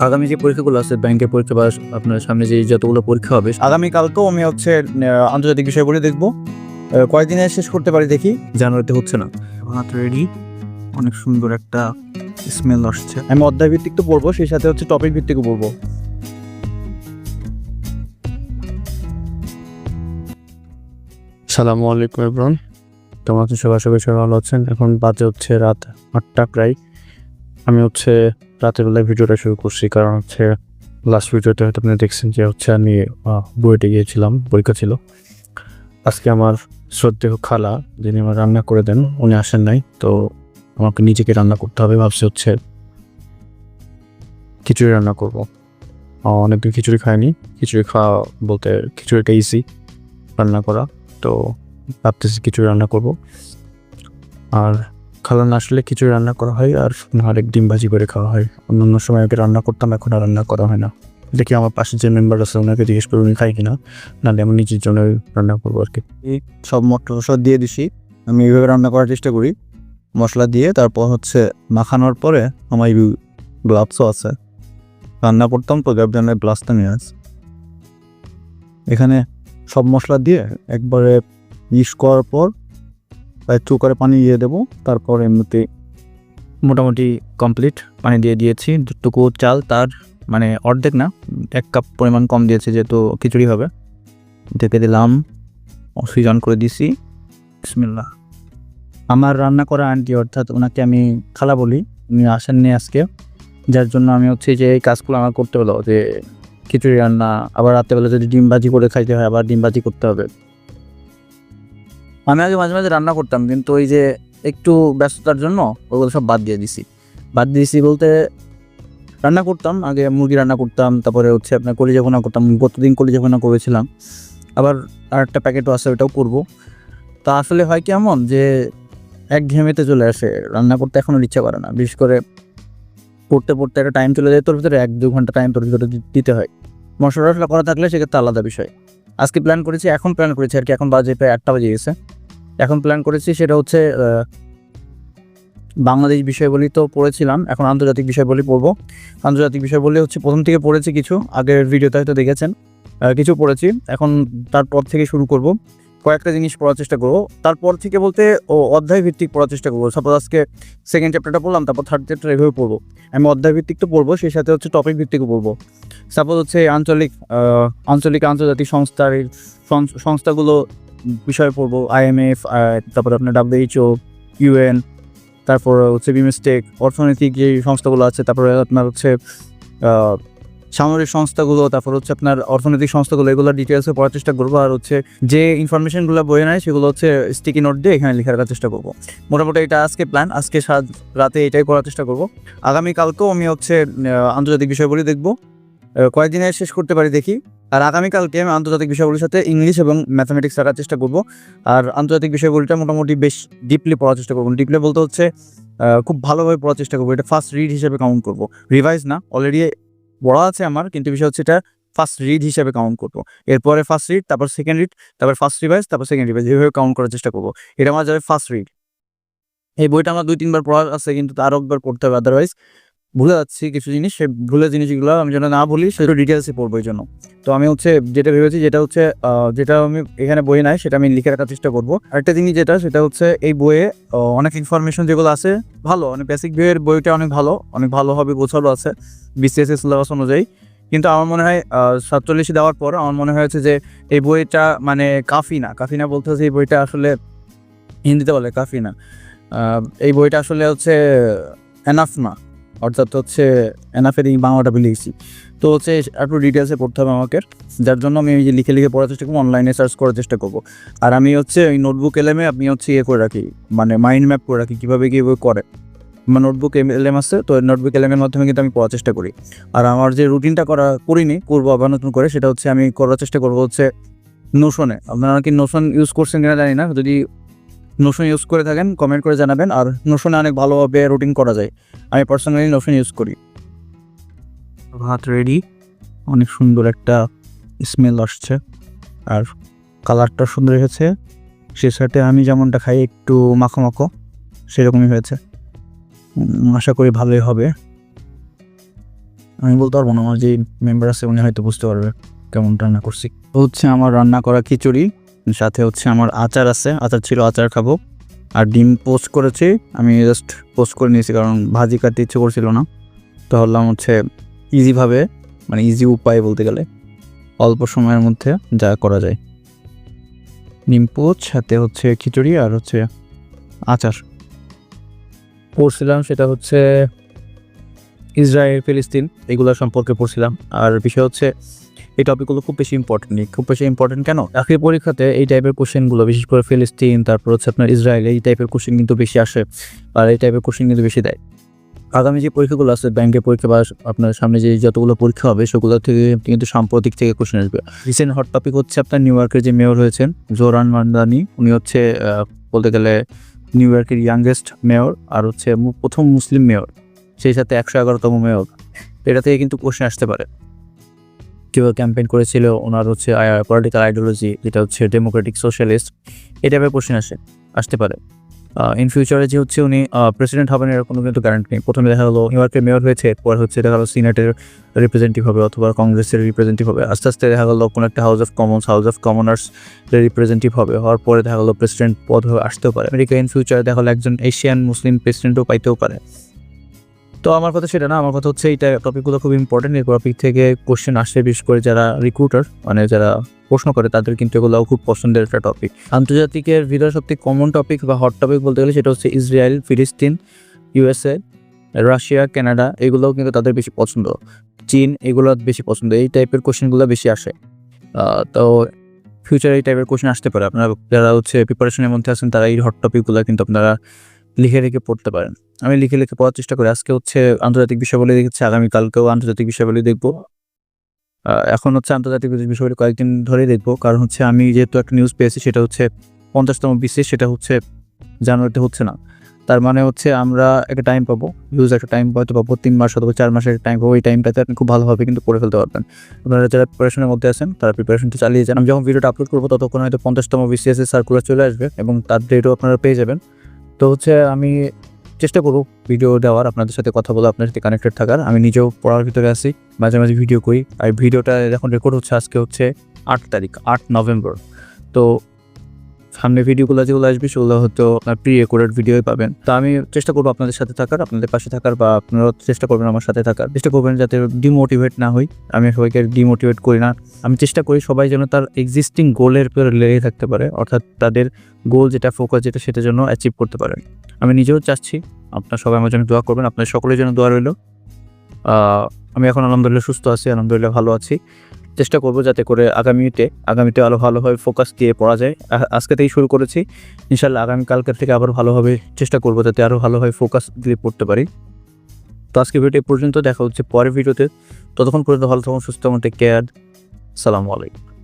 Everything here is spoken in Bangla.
আগামী যে পরীক্ষাগুলো আছে ব্যাংকের পরীক্ষা বা আপনার সামনে যে যতগুলো পরীক্ষা হবে আগামীকালকেও আমি হচ্ছে আন্তর্জাতিক বিষয়গুলি দেখব। আহ, কয়েকদিনে শেষ করতে পারি দেখি। জানুয়ারিতে হচ্ছে না। ভাত রেডি অনেক সুন্দর একটা স্মেল আসছে। আমি অধ্যায় ভিত্তিক তো পড়ব সেই সাথে হচ্ছে টপিক ভিত্তিকও পড়ব। সালামু আলাইকুম এব্রন কেমন আছেন সবাই? সবাই সবাই ভালো আছেন। এখন বাজে হচ্ছে রাত আটটা প্রায়। আমি হচ্ছে রাতের বেলায় ভিডিওটা শুরু করছি, কারণ হচ্ছে লাস্ট ভিডিওতে হয়তো আপনি দেখছেন যে হচ্ছে আমি বুয়েটে গিয়েছিলাম, পরীক্ষা ছিল। আজকে আমার শ্রদ্ধেয় খালা, যিনি আমার রান্না করে দেন, উনি আসেন নাই, তো আমাকে নিজেকে রান্না করতে হবে, ভাবছি হচ্ছে খিচুড়ি রান্না করব। অনেকদিন খিচুড়ি খাইনি, খিচুড়ি খাওয়া বলতে খিচুড়িটা ইজি রান্না করা, তো ভাবতেছি খিচুড়ি রান্না করব। আর খালা না আসলে খিচুড়ি রান্না করা হয় আর আরেক ডিম ভাজি করে খাওয়া হয়। অন্যান্য সময় ওকে রান্না করতাম, এখন আর রান্না করা হয় না। দেখি আমার পাশে যে মেম্বার আছে ওনাকে জিজ্ঞেস করে উনি খাই কিনা। নাহলে আমি নিজের জন্য রান্না করব আর কি। সব মটর দিয়ে দিছি। আমি এইভাবে রান্না করার চেষ্টা করি। মশলা দিয়ে তারপর হচ্ছে মাখানোর পরে আমার গ্লাভসও আছে। রান্না করতাম তো গ্যাবজানের গ্লাভসটা নিয়ে আছে এখানে সব মশলা দিয়ে একবারে ইস করার পর একটু করে পানি দিয়ে দেবো, তারপর এমনিতে মোটামুটি কমপ্লিট পানি দিয়ে দিয়েছি। দুটুকু চাল তার মানে অর্ধেক না, এক কাপ পরিমাণ কম দিয়েছে যেহেতু খিচুড়ি হবে। ঢেকে দিলাম অক্সিজন করে দিছি। বিসমিল্লাহ। আমার রান্না করা আন্টি অর্থাৎ ওনাকে আমি খালা বলি, উনি আসেননি আজকে। যার জন্য আমি হচ্ছে যে এই কাজগুলো আমার করতে হলো যে খিচুড়ি রান্না, আবার রাত্রেবেলা যদি ডিম ভাজি করে খাইতে হয়, আবার ডিম ভাজি করতে হবে। আমি আগে মাঝে মাঝে রান্না করতাম, কিন্তু ওই যে একটু ব্যস্ততার জন্য ওগুলো সব বাদ দিয়ে দিছি। বাদ দিয়েছি বলতে রান্না করতাম, আগে মুরগি রান্না করতাম, তারপরে হচ্ছে আপনার কলিজা ভোনা করতাম, গতদিন কলিজা ভোনা করেছিলাম। আবার আর একটা প্যাকেটও আছে, ওটাও করব। তা আসলে হয় কি এমন যে এক ঘেমেতে চলে আসে, রান্না করতে এখনও ইচ্ছা করে না। বিশেষ করে পড়তে পড়তে একটা টাইম চলে যায়, তোর ভিতরে এক দু ঘণ্টা টাইম তোর ভিতরে দিতে হয়। মশলা টশলা করা থাকলে সেক্ষেত্রে আলাদা বিষয়। আজকে প্ল্যান করেছি, এখন প্ল্যান করেছি আর কি, এখন বাজে প্রায় আটটা বাজে গেছে। এখন প্ল্যান করেছি সেটা হচ্ছে বাংলাদেশ বিষয়বলি তো পড়েছিলাম, এখন আন্তর্জাতিক বিষয়বলি পড়ব। আন্তর্জাতিক বিষয়বলি হচ্ছে প্রথম থেকে পড়েছি কিছু, আগের ভিডিওতে হয়তো দেখেছেন। কিছু পড়েছি, এখন তারপর থেকে শুরু করব। কয়েকটা জিনিস পড়ার চেষ্টা করব। তারপর থেকে বলতে, ও অধ্যায় ভিত্তিক পড়ার চেষ্টা করব। সাপোজ আজকে সেকেন্ড চ্যাপ্টারটা পড়লাম, তারপর থার্ড চ্যাপ্টার এভাবে পড়ব। আমি অধ্যায় ভিত্তিক তো পড়ব, সেই সাথে হচ্ছে টপিক ভিত্তিকও পড়ব। সাপোজ হচ্ছে আঞ্চলিক আঞ্চলিক আন্তর্জাতিক সংস্থার সংস্থাগুলো বিষয়ে পড়ব আইএমএফ তারপর আপনার ডাব্লিউএইচও ইউএন তারপর হচ্ছে বিমস্টেক অর্থনৈতিক যে সংস্থাগুলো আছে, তারপরে আপনার হচ্ছে সামরিক সংস্থাগুলো, তারপর হচ্ছে আপনার অর্থনৈতিক সংস্থাগুলো, এগুলো ডিটেলসে পড়ার চেষ্টা করব আর হচ্ছে যে ইনফরমেশনগুলো বইয়ে নেয় সেগুলো হচ্ছে স্টিকি নোট দিয়ে এখানে লেখার চেষ্টা করব। মোটামুটি এটা আজকে প্ল্যান আজকে সাত রাতে এটাই করার চেষ্টা করব। আগামীকালকেও আমি হচ্ছে আন্তর্জাতিক বিষয়গুলি দেখব। কয়েকদিনে শেষ করতে পারি দেখি। আর আগামীকালকে আমি আন্তর্জাতিক বিষয়গুলির সাথে ইংলিশ এবং ম্যাথামেটিক্স রাখার চেষ্টা করব। আর আন্তর্জাতিক বিষয়গুলিটা মোটামুটি বেশ ডিপলি পড়ার চেষ্টা করব। ডিপলি বলতে হচ্ছে খুব ভালোভাবে পড়ার চেষ্টা করব। এটা ফার্স্ট রিড হিসেবে কাউন্ট করব। রিভাইজ না অলরেডি পড়া আছে আমার, কিন্তু বিষয় হচ্ছে এটা ফার্স্ট রিড হিসেবে কাউন্ট করব। এরপরে ফার্স্ট রিড তারপর সেকেন্ড রিড তারপর ফার্স্ট রিভাইজ তারপর সেকেন্ড রিভাইজ এইভাবে কাউন্ট করার চেষ্টা করব। এটা আমার যাবে ফার্স্ট রিড এই বইটা আমার দুই তিনবার পড়া আছে, কিন্তু আরও একবার পড়তে হবে আদারওয়াইজ ভুলে যাচ্ছি কিছু জিনিস, সেই ভুলে জিনিসগুলো আমি যেন না ভুলি সেটা ডিটেলসে পড়ব এই জন্য। তো আমি হচ্ছে যেটা ভেবেছি যেটা হচ্ছে যেটা আমি এখানে বই নাই, সেটা আমি লিখে রাখার চেষ্টা করব। আরেকটা জিনিস যেটা, সেটা হচ্ছে এই বইয়ে অনেক ইনফরমেশন যেগুলো আছে, ভালো অনেক বেসিক বইয়ের বইটা অনেক ভালো, অনেক ভালোভাবে গোছালো আছে বিসিএস সিলেবাস অনুযায়ী। কিন্তু আমার মনে হয় সাতচল্লিশে দেওয়ার পর আমার মনে হয়েছে যে এই বইটা মানে কাফি না। কাফি না বলতে হচ্ছে এই বইটা আসলে হিন্দিতে বলে কাফি না। এই বইটা আসলে হচ্ছে এনাফ না। অর্থাৎ হচ্ছে এনাফের এই বাংলাটা লিখেছি তো হচ্ছে একটু ডিটেলসে পড়তে হবে আমাকে, যার জন্য আমি এই যে লিখে লিখে পড়ার চেষ্টা করব অনলাইনে সার্চ করার চেষ্টা করব। আর আমি হচ্ছে ওই নোটবুক এলএমে আমি হচ্ছে ইয়ে করে রাখি মানে মাইন্ড ম্যাপ করে রাখি, কীভাবে কীভাবে করে। আমার নোটবুক এলএম আছে, তো নোটবুক এলএমের মাধ্যমে কিন্তু আমি পড়ার চেষ্টা করি। আর আমার যে রুটিনটা করা করিনি, করব আবার নতুন করে, সেটা হচ্ছে আমি করার চেষ্টা করব হচ্ছে নোশনে আপনারা কি নোশন ইউজ করছেন কিনা জানি না, যদি নোশন ইউজ করে থাকেন কমেন্ট করে জানাবেন আর নোশনে অনেক ভালোভাবে রুটিন করা যায়। আমি পার্সোনালি নোশন ইউজ করি। ভাত রেডি অনেক সুন্দর একটা স্মেল আসছে। আর কালারটা সুন্দর হয়েছে। সে সাথে আমি যেমনটা খাই একটু মাখো মাখো সেরকমই হয়েছে। আশা করি ভালোই হবে। আমি বলতে পারব না আমার যে মেম্বার আছে উনি হয়তো বুঝতে পারবে কেমন রান্না করছি। হচ্ছে আমার রান্না করা খিচুড়ি। সাথে হচ্ছে আমার আচার আছে, আচার ছিল, আচার খাব। আর ডিম পোস্ট করেছি, আমি জাস্ট পোস্ট করে নিয়েছি, কারণ ভাজি কাটতে ইচ্ছে করছিল না। তো ভাবলাম হচ্ছে ইজিভাবে মানে ইজি উপায় বলতে গেলে, অল্প সময়ের মধ্যে যা করা যায়। ডিম পোস্ট, সাথে হচ্ছে খিচুড়ি আর হচ্ছে আচার। পড়ছিলাম সেটা হচ্ছে ইসরায়েল, ফিলিস্তিন, এগুলো সম্পর্কে পড়ছিলাম। আর বিষয় হচ্ছে, এই টপিকগুলো খুব বেশি ইম্পর্টেন্ট খুব বেশি ইম্পর্টেন্ট কেন? চাকরি পরীক্ষাতে এই টাইপের কোশ্চেনগুলো বিশেষ করে ফিলিস্তিন, তারপর হচ্ছে আপনার ইসরায়েল, এই টাইপের কোশ্চেন কিন্তু বেশি আসে। আর এই টাইপের কোশ্চেন কিন্তু বেশি দেয়। আগামী যে পরীক্ষাগুলো আছে ব্যাংকের পরীক্ষা বা আপনার সামনে যে যতগুলো পরীক্ষা হবে, সেগুলো থেকে কিন্তু সাম্প্রতিক থেকে কোশ্চেন আসবে। রিসেন্ট হট টপিক হচ্ছে আপনার নিউ ইয়র্কের যে মেয়র হয়েছেন, জোরান মান্দানি। উনি হচ্ছে বলতে গেলে নিউ ইয়র্কের ইয়াংগেস্ট মেয়র আর হচ্ছে প্রথম মুসলিম মেয়র সেই সাথে একশো এগারোতম মেয়র। এটা থেকে কিন্তু কোশ্চেন আসতে পারে। কীভাবে ক্যাম্পেইন করেছিল? ওনার হচ্ছে পলিটিক্যাল আইডিওলজি যেটা হচ্ছে ডেমোক্রেটিক সোশ্যালিস্ট এই টাইপের কোশ্চেন আসে, আসতে পারে। ইন ফিউচারে যে হচ্ছে উনি প্রেসিডেন্ট হবেন এর কোনো কিন্তু গ্যারান্টি নেই। প্রথমে দেখা গেলো নিউ ইয়র্কের মেয়র হয়েছে, এরপর হচ্ছে দেখা গেলো সিনেটের রিপ্রেজেন্টেটিভ হবে অথবা কংগ্রেসের রিপ্রেজেন্টেটিভ হবে। আস্তে আস্তে দেখা গেলো কোনো একটা house of commons house of commoners representative হবে। হওয়ার পরে দেখা গেলো প্রেসিডেন্ট পদ হয়ে আসতেও পারে। আমেরিকা ইন ফিউচারে দেখা গেলো একজন এশিয়ান মুসলিম প্রেসিডেন্টও পাইতেও পারে। তো আমার কথা সেটা না, আমার কথা হচ্ছে এইটা টপিকগুলো খুব ইম্পর্টেন্ট এই টপিক থেকে কোশ্চেন আসে বিশেষ করে যারা রিক্রুটার মানে যারা প্রশ্ন করে, তাদের কিন্তু এগুলো খুব পছন্দের একটা টপিক আন্তর্জাতিকের ভিতরে সবথেকে কমন টপিক বা হট টপিক বলতে গেলে সেটা হচ্ছে ইসরায়েল, ফিলিস্তিন ইউএসএ রাশিয়া, কানাডা, এগুলোও কিন্তু তাদের বেশি পছন্দ। চীন, এগুলো বেশি পছন্দ। এই টাইপের কোশ্চেনগুলো বেশি আসে। তো ফিউচারে এই টাইপের কোশ্চেন আসতে পারে। আপনারা যারা হচ্ছে প্রিপারেশনের মধ্যে আছেন, তারা এই হট টপিকগুলো কিন্তু আপনারা লিখে লিখে পড়তে পারেন। আমি লিখে লিখে পড়ার চেষ্টা করি। আজকে হচ্ছে আন্তর্জাতিক বিষয়াবলী দেখেছি আগামীকালকেও আন্তর্জাতিক বিষয়াবলী দেখব। এখন হচ্ছে আন্তর্জাতিক বিষয়গুলি কয়েকদিন ধরেই দেখব। কারণ হচ্ছে আমি যেহেতু একটা নিউজ পেয়েছি, সেটা হচ্ছে পঞ্চাশতম বিশ্বে সেটা হচ্ছে জানুয়ারিতে হচ্ছে না। তার মানে হচ্ছে আমরা একটা টাইম পাবো ইউজ একটা টাইম হয়তো পাবো, তিন মাস অথবা চার মাসের টাইম পাবো। এই টাইমটাতে আপনি খুব ভালোভাবে কিন্তু করে ফেলতে পারবেন। আপনারা যারা প্রিপারেশনের মধ্যে আছেন, তারা প্রিপারেশনটা চালিয়ে যান। আমি যখন ভিডিওটা আপলোড করব, ততক্ষণ হয়তো পঞ্চাশতম বিসিএস এর সার্কুলার চলে আসবে এবং তার ডেটও আপনারা পেয়ে যাবেন। তো হচ্ছে আমি চেষ্টা করব ভিডিও দেওয়ার, আপনাদের সাথে কথা বলে, আপনার সাথে কানেক্টেড থাকার। আমি নিজেও পড়ার ভিতরে আছি, মাঝে মাঝে ভিডিও করি। আর ভিডিওটা এখন রেকর্ড হচ্ছে আজকে হচ্ছে আট তারিখ, আট নভেম্বর। তো সামনে ভিডিওগুলো যেগুলো আসবে সেগুলো হয়তো আপনার প্রি রেকর্ডেড ভিডিওই পাবেন। তো আমি চেষ্টা করব আপনাদের সাথে থাকার, আপনাদের পাশে থাকার বা আপনারাও চেষ্টা করবেন আমার সাথে থাকার। চেষ্টা করবেন যাতে ডিমোটিভেট না হই। আমি সবাইকে ডিমোটিভেট করি না। আমি চেষ্টা করি সবাই যেন তার এক্সিস্টিং গোলের উপরে লেগে থাকতে পারে, অর্থাৎ তাদের গোল যেটা ফোকাস যেটা, সেটা জন্য অ্যাচিভ করতে পারেন আমি নিজেও চাচ্ছি, আপনার সবাই আমার জন্য দোয়া করবেন আপনার সকলের জন্য দোয়া রইল। আমি এখন আলহামদুলিল্লাহ সুস্থ আছি, আলহামদুলিল্লাহ ভালো আছি। চেষ্টা করব যাতে করে আগামীতে আগামীতে আরও ভালোভাবে ফোকাস দিয়ে পড়া যায়। আজকে থেকেই শুরু করেছি। ইনশাল্লাহ আগামীকালকে থেকে আবার ভালোভাবে চেষ্টা করব যাতে আরও ভালোভাবে ফোকাস দিয়ে পড়তে পারি। তো আজকে ভিডিও পর্যন্ত। দেখা হচ্ছে পরের ভিডিওতে ততক্ষণ পর্যন্ত ভালো থাকুন, সুস্থ মতো কেয়ার সালামু আলাইকুম।